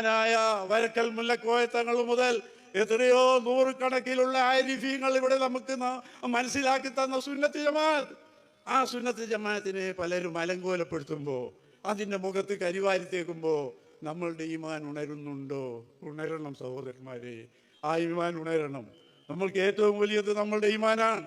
മഹാനായ വരക്കൽ മുല്ലക്കോയത്തങ്ങൾ മുതൽ എത്രയോ നൂറുകണക്കിലുള്ള ആരിഫീങ്ങൾ ഇവിടെ നമുക്ക് മനസ്സിലാക്കി തന്ന സുന്നത്ത് ജമാഅത്ത്. ആ സുന്നത്ത് ജമാഅത്തിനെ പലരും അലങ്കോലപ്പെടുത്തുമ്പോൾ അതിന്റെ മുഖത്ത് കരിവാരി തേക്കുമ്പോൾ നമ്മളുടെ ഈമാൻ ഉണരുന്നുണ്ടോ? ഉണരണം സഹോദരന്മാരെ ആ ഈമാൻ ഉണരണം. നമ്മൾക്ക് ഏറ്റവും വലിയത് നമ്മളുടെ ഈമാനാണ്.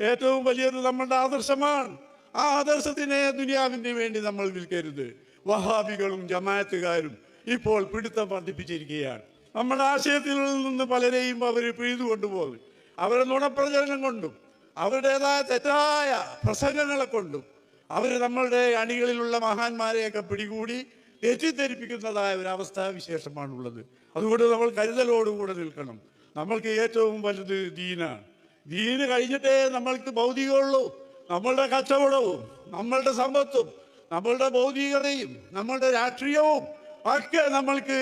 ഏറ്റവും വലിയത് നമ്മളുടെ ആദർശമാണ്. ആ ആദർശത്തിനെ ദുനിയാവിന് വേണ്ടി നമ്മൾ വിൽക്കരുത്. വഹാബികളും ജമാഅത്തുകാരും ഇപ്പോൾ പിടുത്തം വർദ്ധിപ്പിച്ചിരിക്കുകയാണ്. നമ്മുടെ ആശയത്തിൽ നിന്ന് പലരെയും അവർ പിഴുതു കൊണ്ടുപോകും. അവരുടെ നുണപ്രചരണം കൊണ്ടും അവരുടേതായ തെറ്റായ പ്രസംഗങ്ങളെ കൊണ്ടും അവർ നമ്മളുടെ അണികളിലുള്ള മഹാന്മാരെയൊക്കെ പിടികൂടി തെറ്റിദ്ധരിപ്പിക്കുന്നതായ ഒരു അവസ്ഥാ വിശേഷമാണുള്ളത്. അതുകൊണ്ട് നമ്മൾ കരുതലോടുകൂടെ നിൽക്കണം. നമ്മൾക്ക് ഏറ്റവും വലുത് ദീനാണ്. ദീന് കഴിഞ്ഞിട്ടേ നമ്മൾക്ക് ഭൗതികമുള്ളൂ. നമ്മളുടെ കച്ചവടവും നമ്മളുടെ സമ്പത്തും നമ്മളുടെ ഭൗതികതയും നമ്മളുടെ രാഷ്ട്രീയവും ഒക്കെ നമ്മൾക്ക്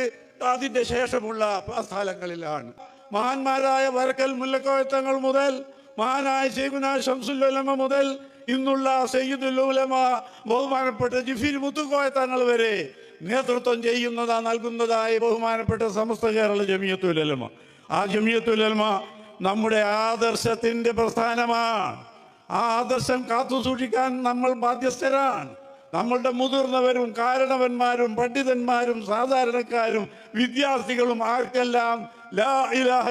അതിന്റെ ശേഷമുള്ള സ്ഥലങ്ങളിലാണ് മഹാന്മാരായ വരക്കൽ മുല്ലക്കോയത്തങ്ങൾ മുതൽ മഹാനായ ശൈഖുന ഷംസുല്ലമ മുതൽ ഇന്നുള്ള സയ്യിദുൽ ഉലമ ബഹുമാനപ്പെട്ട ജിഫിൻ മുത്തുക്കോയത്തങ്ങൾ വരെ നേതൃത്വം ചെയ്യുന്നതാ നൽകുന്നതായി ബഹുമാനപ്പെട്ട സമസ്ത കേരള ജമിയത്തുലമ ആ ജമിയത്തുലമ നമ്മുടെ ആദർശത്തിന്റെ പ്രസ്ഥാനമാണ്. ആ ആദർശം കാത്തു സൂക്ഷിക്കാൻ നമ്മൾ ബാധ്യസ്ഥരാണ്. നമ്മളുടെ മുതിർന്നവരും കാരണവന്മാരും പണ്ഡിതന്മാരും സാധാരണക്കാരും വിദ്യാർത്ഥികളും ആർക്കെല്ലാം ലാ ഇലാഹ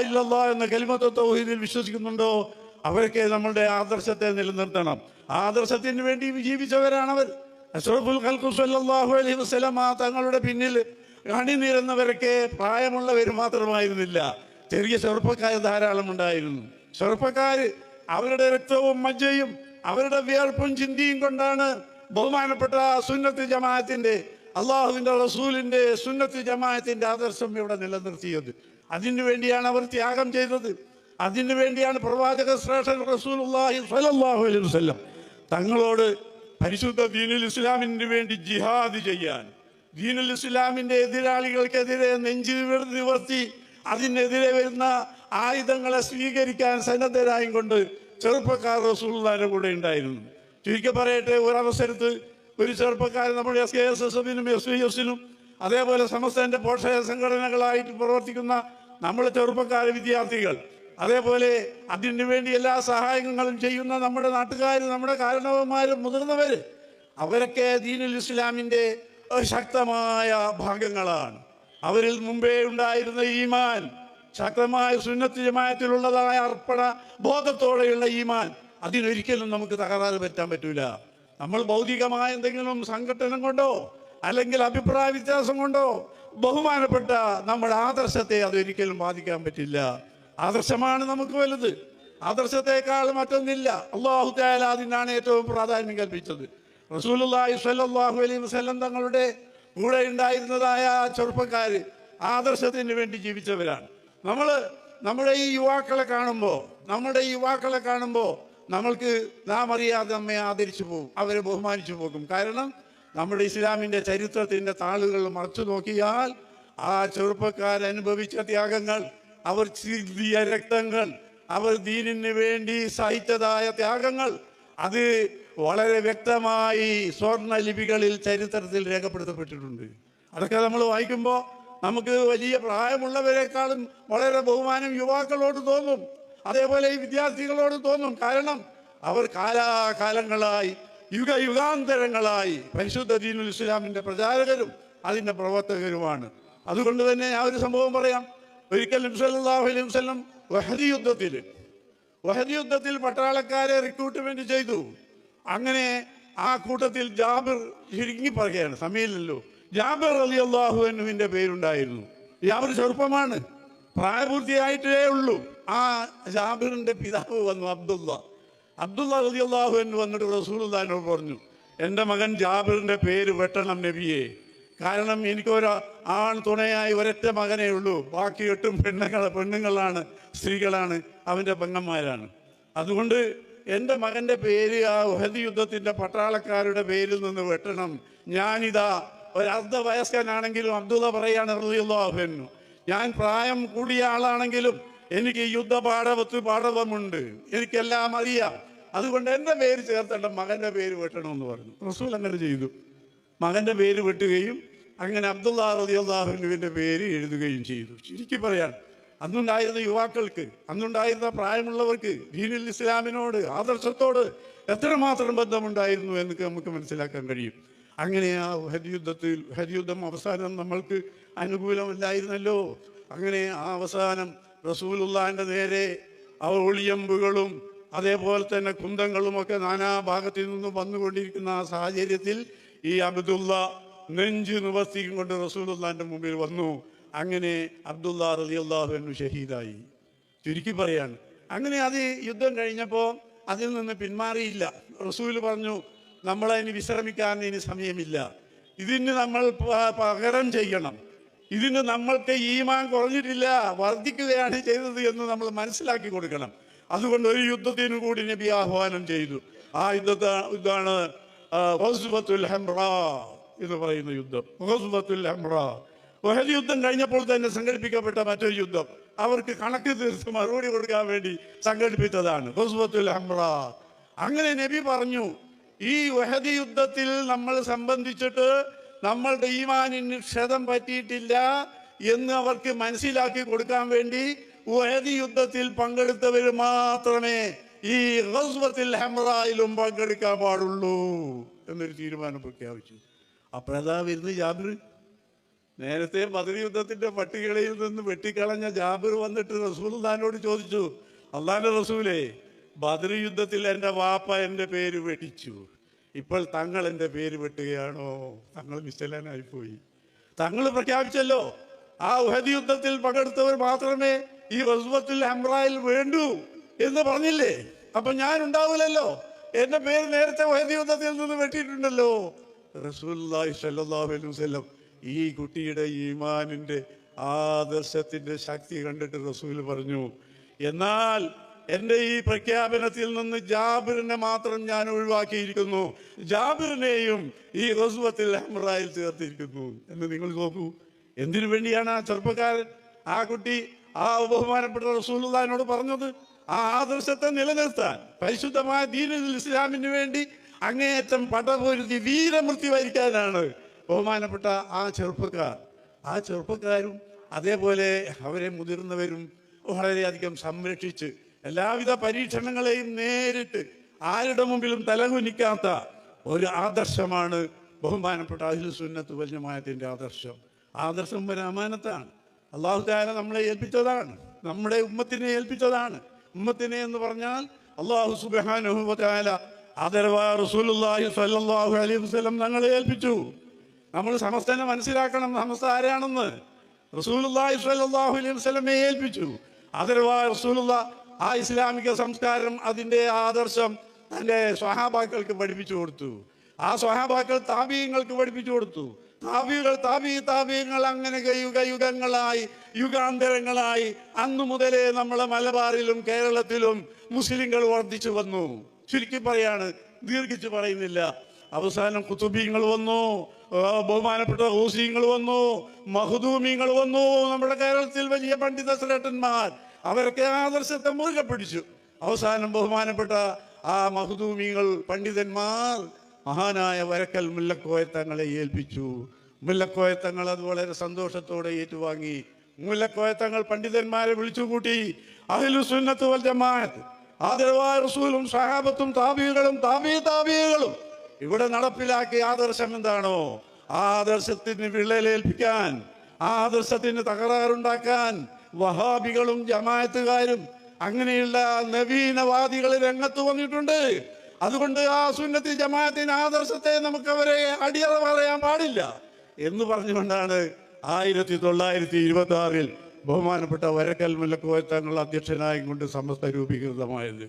എന്ന കലിമത്ത് തൗഹീദിൽ വിശ്വസിക്കുന്നുണ്ടോ? അവരൊക്കെ നമ്മളുടെ ആദർശത്തെ നിലനിർത്തണം. ആദർശത്തിന് വേണ്ടി ജീവിച്ചവരാണവർ. അഷറഫുൽ അഷ്റഫുൽ ഖൽഖു സല്ലല്ലാഹു അലൈഹി വസല്ലമ തങ്ങളുടെ പിന്നിൽ അണിനിരുന്നവരൊക്കെ പ്രായമുള്ളവർ മാത്രമായിരുന്നില്ല. ചെറിയ ചെറുപ്പക്കാർ ധാരാളം ഉണ്ടായിരുന്നു. ചെറുപ്പക്കാർ അവരുടെ രക്തവും മജ്ജയും അവരുടെ വിയർപ്പും ചിന്തിയും കൊണ്ടാണ് ബഹുമാനപ്പെട്ട സുന്നത്തി ജമാഅത്തിന്റെ അള്ളാഹുവിന്റെ റസൂലിന്റെ സുന്നത്തി ജമാഅത്തിന്റെ ആദർശം ഇവിടെ നിലനിർത്തിയത്. അതിനു വേണ്ടിയാണ് അവർ ത്യാഗം ചെയ്തത്. അതിനു വേണ്ടിയാണ് പ്രവാചക ശ്രേഷ്ഠൻ റസൂലുള്ളാഹി സ്വല്ലല്ലാഹു അലൈഹി വസല്ലം തങ്ങളോട് പരിശുദ്ധ ദീനുൽ ഇസ്ലാമിന് വേണ്ടി ജിഹാദ് ചെയ്യാൻ ദീനുൽ ഇസ്ലാമിന്റെ എതിരാളികൾക്കെതിരെ നെഞ്ചു നിവർത്തി അതിനെതിരെ വരുന്ന ആയുധങ്ങളെ സ്വീകരിക്കാൻ സന്നദ്ധരായും കൊണ്ട് ചെറുപ്പക്കാർ റസൂലുള്ളാഹിന്റെ കൂടെ ഉണ്ടായിരുന്നു. ചുരുക്കി പറയട്ടെ ഒരവസരത്ത് ഒരു ചെറുപ്പക്കാരൻ നമ്മുടെ S K S S S V എസിനും അതേപോലെ സമസ്തന്റെ പോഷക സംഘടനകളായിട്ട് പ്രവർത്തിക്കുന്ന നമ്മുടെ ചെറുപ്പക്കാർ വിദ്യാർത്ഥികൾ അതേപോലെ അതിനു വേണ്ടി എല്ലാ സഹായങ്ങളും ചെയ്യുന്ന നമ്മുടെ നാട്ടുകാർ നമ്മുടെ കാരണവന്മാരും മുതിർന്നവർ അവരൊക്കെ ദീനുൽ ഇസ്ലാമിന്റെ ശക്തമായ ഭാഗങ്ങളാണ്. അവരിൽ മുമ്പേ ഉണ്ടായിരുന്ന ഈമാൻ ശക്തമായ സുന്നത്ത് ജമായത്തിലുള്ളതായ അർപ്പണ ബോധത്തോടെയുള്ള ഈമാൻ അതിനൊരിക്കലും നമുക്ക് തകരാറ് പറ്റാൻ പറ്റൂല. നമ്മൾ ഭൗതികമായ എന്തെങ്കിലും സംഘടന കൊണ്ടോ അല്ലെങ്കിൽ അഭിപ്രായ വ്യത്യാസം കൊണ്ടോ ബഹുമാനപ്പെട്ട നമ്മുടെ ആദർശത്തെ അതൊരിക്കലും ബാധിക്കാൻ പറ്റില്ല. ആദർശമാണ് നമുക്ക് വലുത്. ആദർശത്തെക്കാൾ മറ്റൊന്നില്ല. അള്ളാഹു താല അതിനാണ് ഏറ്റവും പ്രാധാന്യം കൽപ്പിച്ചത്. റസൂലുള്ളാഹി സ്വല്ലല്ലാഹു അലൈഹി വസ്ലം തങ്ങളുടെ കൂടെ ഉണ്ടായിരുന്നതായ ചെറുപ്പക്കാർ ആദർശത്തിന് വേണ്ടി ജീവിച്ചവരാണ്. നമ്മൾ നമ്മുടെ ഈ യുവാക്കളെ കാണുമ്പോൾ നമ്മുടെ യുവാക്കളെ കാണുമ്പോൾ നമ്മൾക്ക് നാം അറിയാതെ നമ്മെ ആദരിച്ചു പോകും അവരെ ബഹുമാനിച്ചു പോകും. കാരണം നമ്മുടെ ഇസ്ലാമിന്റെ ചരിത്രത്തിന്റെ താളുകൾ മറച്ചു നോക്കിയാൽ ആ ചെറുപ്പക്കാരനുഭവിച്ച ത്യാഗങ്ങൾ അവർ ചിന്തിയ രക്തങ്ങൾ അവർ ദീനിന് വേണ്ടി സഹിച്ചതായ ത്യാഗങ്ങൾ അത് വളരെ വ്യക്തമായി സ്വർണ ലിപികളിൽ ചരിത്രത്തിൽ രേഖപ്പെടുത്തപ്പെട്ടിട്ടുണ്ട്. അതൊക്കെ നമ്മൾ വായിക്കുമ്പോൾ നമുക്ക് വലിയ പ്രായമുള്ളവരെക്കാളും വളരെ ബഹുമാനം യുവാക്കളോട് തോന്നും. അതേപോലെ ഈ വിദ്യാർത്ഥികളോട് തോന്നും. കാരണം അവർ കാലാകാലങ്ങളായി യുഗ യുഗാന്തരങ്ങളായി പരിശുദ്ധ ദീനുൽ ഇസ്ലാമിന്റെ പ്രചാരകരും അതിന്റെ പ്രവർത്തകരുമാണ്. അതുകൊണ്ട് തന്നെ ഞാൻ ഒരു സംഭവം പറയാം. ഒരിക്കലും സല്ലല്ലാഹു അലൈഹി വഹദി യുദ്ധത്തിൽ വഹദി യുദ്ധത്തിൽ പട്ടാളക്കാരെ റിക്രൂട്ട്മെന്റ് ചെയ്തു. അങ്ങനെ ആ കൂട്ടത്തിൽ ജാബിർ ചുരുങ്ങി പറയുകയാണ്. സമയമില്ലല്ലോ. ജാബിർ അലി അള്ളാഹുവിന്റെ പേരുണ്ടായിരുന്നു. ജാബിർ ചെറുപ്പമാണ്. പ്രായപൂർത്തിയായിട്ടേ ഉള്ളൂ. ആ ജാബിറിന്റെ പിതാവ് വന്നു അബ്ദുള്ള. അബ്ദുള്ള അലി എന്ന് വന്നിട്ട് റസൂലുള്ളാഹിനോട് പറഞ്ഞു എന്റെ മകൻ ജാബിറിന്റെ പേര് വെട്ടണം നബിയെ. കാരണം എനിക്കൊരു ആൺ തുണയായി ഒരൊറ്റ മകനേ ഉള്ളൂ. ബാക്കി എട്ടും പെണ്ണുങ്ങൾ പെണ്ണുങ്ങളാണ് സ്ത്രീകളാണ് അവന്റെ പെങ്ങന്മാരാണ്. അതുകൊണ്ട് എന്റെ മകന്റെ പേര് ആ ഉഹദി യുദ്ധത്തിന്റെ പട്ടാളക്കാരുടെ പേരിൽ നിന്ന് വെട്ടണം. ഞാനിതാ ഒരർദ്ധ വയസ്കനാണെങ്കിലും അബ്ദുള്ള പറയാണ് റളിയല്ലാഹുവിനു ഞാൻ പ്രായം കൂടിയ ആളാണെങ്കിലും എനിക്ക് യുദ്ധ പാഠവത്ത് പാഠവമുണ്ട്. എനിക്കെല്ലാം അറിയാം. അതുകൊണ്ട് എന്റെ പേര് ചേർത്തേണ്ട മകന്റെ പേര് വെട്ടണമെന്ന് പറഞ്ഞു. റസൂൽ അങ്ങനെ ചെയ്തു. മകന്റെ പേര് വെട്ടുകയും അങ്ങനെ അബ്ദുള്ള റതിയുള്ളാഹുവിന്റെ പേര് എഴുതുകയും ചെയ്തു. ചുരുക്കി പറയാൻ അന്നുണ്ടായിരുന്ന യുവാക്കൾക്ക് അന്നുണ്ടായിരുന്ന പ്രായമുള്ളവർക്ക് ദീനുൽ ഇസ്ലാമിനോട് ആദർശത്തോട് എത്രമാത്രം ബന്ധമുണ്ടായിരുന്നു എന്ന് നമുക്ക് മനസ്സിലാക്കാൻ കഴിയും. അങ്ങനെ ആ ഉഹദ് യുദ്ധത്തിൽ ഉഹദ് യുദ്ധം അവസാനം നമ്മൾക്ക് അനുകൂലമല്ലായിരുന്നല്ലോ. അങ്ങനെ ആ അവസാനം റസൂലുള്ളാന്റെ നേരെ ആ ഒളിയമ്പുകളും അതേപോലെ തന്നെ കുന്തങ്ങളും ഒക്കെ നാനാ ഭാഗത്തു നിന്നും വന്നുകൊണ്ടിരിക്കുന്ന ആ സാഹചര്യത്തിൽ ഈ അബ്ദുള്ള നെഞ്ച് നിവർത്തിക്കും കൊണ്ട് റസൂലുള്ളാന്റെ മുമ്പിൽ വന്നു. അങ്ങനെ അബ്ദുള്ള റളിയല്ലാഹു എന്നു ഷഹീദായി. ചുരുക്കി പറയാണ്. അങ്ങനെ അത് യുദ്ധം കഴിഞ്ഞപ്പോൾ അതിൽ നിന്ന് പിന്മാറിയില്ല. റസൂൽ പറഞ്ഞു നമ്മളതിന് വിശ്രമിക്കാൻ ഇനി സമയമില്ല. ഇതിന് നമ്മൾ പകരം ചെയ്യണം. ഇതിന് നമ്മൾക്ക് ഈമാൻ കുറഞ്ഞിട്ടില്ല. വർദ്ധിക്കുകയാണ് ചെയ്തത് എന്ന് നമ്മൾ മനസ്സിലാക്കി കൊടുക്കണം. അതുകൊണ്ട് ഒരു യുദ്ധത്തിന് കൂടി നബി ആഹ്വാനം ചെയ്തു. ആ യുദ്ധത്തെ ഇതാണ് എന്ന് പറയുന്ന യുദ്ധം. ഉഹദ് യുദ്ധം കഴിഞ്ഞപ്പോൾ തന്നെ സംഘടിപ്പിക്കപ്പെട്ട മറ്റൊരു യുദ്ധം. അവർക്ക് കണക്ക് തീർത്ത് മറുപടി കൊടുക്കാൻ വേണ്ടി സംഘടിപ്പിച്ചതാണ്. ഹംറ. അങ്ങനെ നബി പറഞ്ഞു ഈ ഉഹദ് യുദ്ധത്തിൽ നമ്മൾ സംബന്ധിച്ചിട്ട് നമ്മളുടെ ഈമാനിന് ക്ഷതം പറ്റിയിട്ടില്ല എന്ന് അവർക്ക് മനസ്സിലാക്കി കൊടുക്കാൻ വേണ്ടി ഉഹദ് യുദ്ധത്തിൽ പങ്കെടുത്തവർ മാത്രമേ ഈ റസ്വത്തിൽ ഹെമറായിലും പങ്കെടുക്കാൻ പാടുള്ളൂ എന്നൊരു തീരുമാനം പ്രഖ്യാപിച്ചു. അപ്പോഴതാ വരുന്ന ജാബിർ നേരത്തെ ബദർ യുദ്ധത്തിന്റെ പട്ടികളിൽ നിന്ന് വെട്ടിക്കളഞ്ഞ ജാബിർ വന്നിട്ട് റസൂൽദാനോട് ചോദിച്ചു അള്ളാന്റെ റസൂലേ ബദർ യുദ്ധത്തിൽ എന്റെ വാപ്പ എന്റെ പേര് വെട്ടിച്ചു. ഇപ്പോൾ തങ്ങൾ എന്റെ പേര് വെട്ടുകയാണോ? തങ്ങൾ വിശലനായി പോയി. തങ്ങൾ പ്രഖ്യാപിച്ചല്ലോ ആ ഉഹദ് യുദ്ധത്തിൽ പങ്കെടുത്തവർ മാത്രമേ ഈ റസുവത്തിൽ ഹംറായിൽ വേണ്ടൂ എന്ന് പറഞ്ഞില്ലേ? അപ്പൊ ഞാൻ ഉണ്ടാവില്ലല്ലോ. എന്റെ പേര് നേരത്തെ ഉഹദ് യുദ്ധത്തിൽ നിന്ന് വെട്ടിയിട്ടുണ്ടല്ലോ. അലൈഹി വസല്ലം ഈ കുട്ടിയുടെ ഈമാനിന്റെ ആദർശത്തിന്റെ ശക്തി കണ്ടിട്ട് റസൂൽ പറഞ്ഞു എന്നാൽ എന്റെ ഈ പ്രഖ്യാപനത്തിൽ നിന്ന് ജാബിറിനെ മാത്രം ഞാൻ ഒഴിവാക്കിയിരിക്കുന്നു. ജാബിറിനെയും ഈ റസുവത്തിൽ ഹംറായിൽ ചേർത്തിരിക്കുന്നു. എന്ന് നിങ്ങൾ നോക്കൂ. എന്തിനു വേണ്ടിയാണ് ആ ചെറുപ്പക്കാരൻ ആ കുട്ടി ആ ബഹുമാനപ്പെട്ട റസൂലുള്ളാഹിനോട് പറഞ്ഞത്? ആ ആദർശത്തെ നിലനിർത്താൻ പരിശുദ്ധമായ ദീനുൽ ഇസ്ലാമിന് വേണ്ടി അങ്ങേയറ്റം പടപൊരുതി വീരമൃത്യു വരിക്കാനാണ് ബഹുമാനപ്പെട്ട ആ ചെറുപ്പക്കാർ. ആ ചെറുപ്പക്കാരും അതേപോലെ അവരെ മുതിർന്നവരും വളരെയധികം സംരക്ഷിച്ച് എല്ലാവിധ പരീക്ഷണങ്ങളെയും നേരിട്ട് ആരുടെ മുമ്പിലും തലകുനിക്കാത്ത ഒരു ആദർശമാണ് ബഹുമാനപ്പെട്ട അഹിൽ സുന്നത്ത് വല്യമായത്തിന്റെ ആദർശം. ആദർശം ഒരു അമാനത്താണ്. അള്ളാഹു താല നമ്മളെ ഏൽപ്പിച്ചതാണ്. നമ്മുടെ ഉമ്മത്തിനെ ഏൽപ്പിച്ചതാണ്. ഉമ്മത്തിനെ എന്ന് പറഞ്ഞാൽ അള്ളാഹു സുബാനുഹുബാല ആദരവായ റസൂലുള്ളാഹി സ്വല്ലല്ലാഹു അലൈഹി വസല്ലം ഞങ്ങളെ ഏൽപ്പിച്ചു. നമ്മൾ സമസ്തനെ മനസ്സിലാക്കണം. സമസ്ത ആരാണെന്ന്? റസൂലുള്ളാഹി സ്വല്ലല്ലാഹു അലൈഹി വസ്ലമെ ഏൽപ്പിച്ചു. ആദരവായ റസൂലുള്ള ആ ഇസ്ലാമിക സംസ്കാരം അതിന്റെ ആദർശം തന്റെ സ്വഹാബാക്കൾക്ക് പഠിപ്പിച്ചു കൊടുത്തു. ആ സ്വഹാബാക്കൾ താപീയങ്ങൾക്ക് പഠിപ്പിച്ചു കൊടുത്തു. താപികൾ താപി താപീയങ്ങൾ അങ്ങനെ യുഗ യുഗങ്ങളായി യുഗാന്തരങ്ങളായി അന്നു മുതലേ നമ്മളെ മലബാറിലും കേരളത്തിലും മുസ്ലിങ്ങൾ വർദ്ധിച്ചു വന്നു. ചുരുക്കി പറയാണ് ദീർഘിച്ച് പറയുന്നില്ല. അവസാനം കുത്തുബീങ്ങൾ വന്നു ബഹുമാനപ്പെട്ട ഹൂസിങ്ങൾ വന്നു മഹദൂമിങ്ങൾ വന്നു നമ്മുടെ കേരളത്തിൽ വലിയ പണ്ഡിത ശ്രേഷ്ഠന്മാർ അവരൊക്കെ ആദർശത്തെ മുറുകെ പിടിച്ചു. അവസാനം ബഹുമാനപ്പെട്ട ആ മഹദൂമികൾ പണ്ഡിതന്മാർ മഹാനായ വരക്കൽ മുല്ലക്കോയ തങ്ങളെ ഏൽപ്പിച്ചു. മുല്ലക്കോയ തങ്ങൾ അത് വളരെ സന്തോഷത്തോടെ ഏറ്റുവാങ്ങി. മുല്ലക്കോയ തങ്ങൾ പണ്ഡിതന്മാരെ വിളിച്ചുകൂട്ടി. കൂട്ടി സുന്നത്ത് വൽ ജമാഅത്ത്. ആദരവായ റസൂലും സഹാബത്തും താബികളും താബി താബികളും ഇവിടെ നടപ്പിലാക്കിയ ആദർശം എന്താണോ? ആദർശത്തിന് വിള്ളലേൽപ്പിക്കാൻ ആദർശത്തിന് തകരാറുണ്ടാക്കാൻ വഹാബികളും ജമായത്തുകാരും അങ്ങനെയുള്ള നവീനവാദികൾ രംഗത്ത് വന്നിട്ടുണ്ട്. അതുകൊണ്ട് ആ സുന്നത്തി ജമാഅത്തിന് ആദർശത്തെ നമുക്ക് അവരെ അടിയറ പറയാൻ പാടില്ല. എന്ന് പറഞ്ഞുകൊണ്ടാണ് ആയിരത്തി തൊള്ളായിരത്തി ഇരുപത്തി ആറിൽ ബഹുമാനപ്പെട്ട വരക്കൽ മുല്ലക്കോയ തങ്ങൾ അധ്യക്ഷനായി കൊണ്ട് സമസ്ത രൂപീകൃതമായത്.